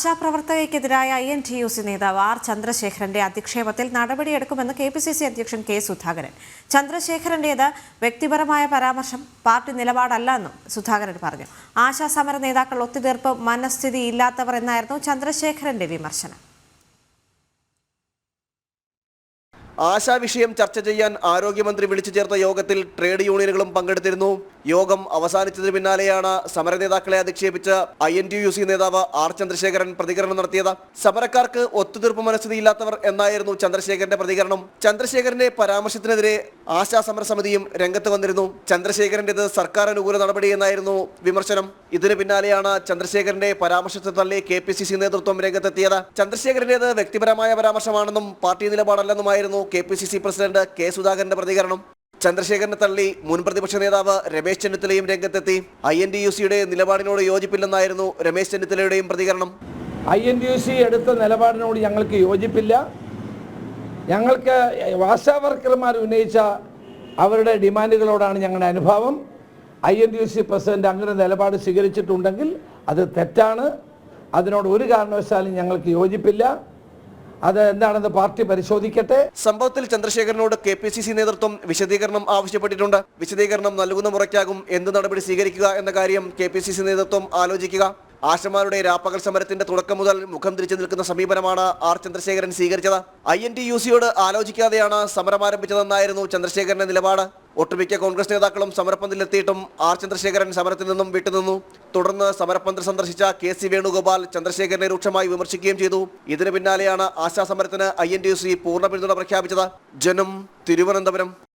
ആശാപ്രവർത്തകയ്ക്കെതിരായ I N T U C നേതാവ് R ചന്ദ്രശേഖരന്റെ അധിക്ഷേപത്തിൽ നടപടിയെടുക്കുമെന്ന് കെ പി സി സി അധ്യക്ഷൻ കെ സുധാകരൻ. ചന്ദ്രശേഖരന്റേത് വ്യക്തിപരമായ പരാമർശം പാർട്ടി നിലപാടല്ല എന്നും സുധാകരൻ പറഞ്ഞു. ആശാ സമര നേതാക്കൾ ഒത്തുതീർപ്പ് മനസ്ഥിതി ഇല്ലാത്തവർ എന്നായിരുന്നു ചന്ദ്രശേഖരന്റെ വിമർശനം. ആശാ വിഷയം ചർച്ച ചെയ്യാൻ ആരോഗ്യമന്ത്രി വിളിച്ചു ചേർത്ത യോഗത്തിൽ ട്രേഡ് യൂണിയനുകളും പങ്കെടുത്തിരുന്നു. യോഗം അവസാനിച്ചതിന് പിന്നാലെയാണ് സമര നേതാക്കളെ അധിക്ഷേപിച്ച് I N T U C നേതാവ് ആർ ചന്ദ്രശേഖരൻ പ്രതികരണം നടത്തിയത്. സമരക്കാർക്ക് ഒത്തുതീർപ്പ് മനസ്ഥിതിയില്ലാത്തവർ എന്നായിരുന്നു ചന്ദ്രശേഖരന്റെ പ്രതികരണം. ചന്ദ്രശേഖരന്റെ പരാമർശത്തിനെതിരെ ആശാ സമരസമിതിയും രംഗത്ത് വന്നിരുന്നു. ചന്ദ്രശേഖരന്റേത് സർക്കാർ അനുകൂല നടപടി എന്നായിരുന്നു വിമർശനം. ഇതിന് പിന്നാലെയാണ് ചന്ദ്രശേഖരന്റെ പരാമർശത്തെ തള്ളി കെ പി സി സി നേതൃത്വം രംഗത്തെത്തിയത്. ചന്ദ്രശേഖരന്റേത് വ്യക്തിപരമായ പരാമർശമാണെന്നും party നിലപാടല്ലെന്നുമായിരുന്നു K P C C president K സുധാകരന്റെ പ്രതികരണം. ചന്ദ്രശേഖരനെ തള്ളി മുൻ പ്രതിപക്ഷ നേതാവ് രമേശ് ചെന്നിത്തലയും രംഗത്തെത്തി. ഐ എൻ ഡി യു സിയുടെ നിലപാടിനോട് യോജിപ്പില്ലെന്നായിരുന്നു രമേശ് ചെന്നിത്തലയുടെയും പ്രതികരണം. I N D U C എടുത്ത നിലപാടിനോട് ഞങ്ങൾക്ക് യോജിപ്പില്ല. ഞങ്ങൾക്ക് ആശാ വർക്കർമാർ ഉന്നയിച്ച അവരുടെ ഡിമാൻഡുകളോടാണ് ഞങ്ങളുടെ അനുഭവം. I N D U C president അങ്ങനെ നിലപാട് സ്വീകരിച്ചിട്ടുണ്ടെങ്കിൽ അത് തെറ്റാണ്. അതിനോട് ഒരു കാരണവശാലും ഞങ്ങൾക്ക് യോജിപ്പില്ല. അത് എന്താണെന്ന് പാർട്ടി പരിശോധിക്കട്ടെ? സംഭവത്തിൽ ചന്ദ്രശേഖരനോട് കെ പി സി സി നേതൃത്വം വിശദീകരണം ആവശ്യപ്പെട്ടിട്ടുണ്ട്. വിശദീകരണം നൽകുന്ന മുറയ്ക്കാകും എന്ത് നടപടി സ്വീകരിക്കുക എന്ന കാര്യം കെ പി സി സി നേതൃത്വം ആലോചിക്കുക. ആശമാരുടെ രാപ്പകൽ സമരത്തിന്റെ തുടക്കം മുതൽ മുഖം തിരിച്ചു നിൽക്കുന്ന സമീപനമാണ് ആർ ചന്ദ്രശേഖരൻ സ്വീകരിച്ചത്. ഐ എൻ ടി യു സിയോട് ആലോചിക്കാതെയാണ് സമരം ആരംഭിച്ചതെന്നായിരുന്നു ചന്ദ്രശേഖരന്റെ നിലപാട്. ഒട്ടുമിക്ക കോൺഗ്രസ് നേതാക്കളും സമരപ്പന്തലിലെത്തിയിട്ടും ആർ ചന്ദ്രശേഖരൻ സമരത്തിൽ നിന്നും വിട്ടുനിന്നു. തുടർന്ന് സമരപ്പന്തൽ സന്ദർശിച്ച കെ സി വേണുഗോപാൽ ചന്ദ്രശേഖരനെ രൂക്ഷമായി വിമർശിക്കുകയും ചെയ്തു. ഇതിന് പിന്നാലെയാണ് ആശാ സമരത്തിന് I N T U C പൂർണ പിന്തുണ പ്രഖ്യാപിച്ചത്. ജനം തിരുവനന്തപുരം.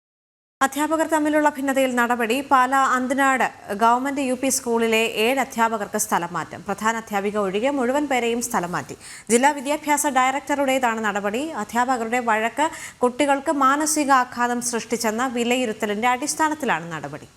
അധ്യാപകർ തമ്മിലുള്ള ഭിന്നതയിൽ നടപടി. Pala Anthanad government U P സ്കൂളിലെ ഏഴ് അധ്യാപകർക്ക് സ്ഥലം മാറ്റം. പ്രധാന അധ്യാപിക ഒഴികെ മുഴുവൻ പേരെയും സ്ഥലം മാറ്റി. ജില്ലാ വിദ്യാഭ്യാസ ഡയറക്ടറുടേതാണ് നടപടി. അധ്യാപകരുടെ വഴക്ക് കുട്ടികൾക്ക് മാനസികാഘാതം സൃഷ്ടിച്ചെന്ന വിലയിരുത്തലിന്റെ അടിസ്ഥാനത്തിലാണ് നടപടി.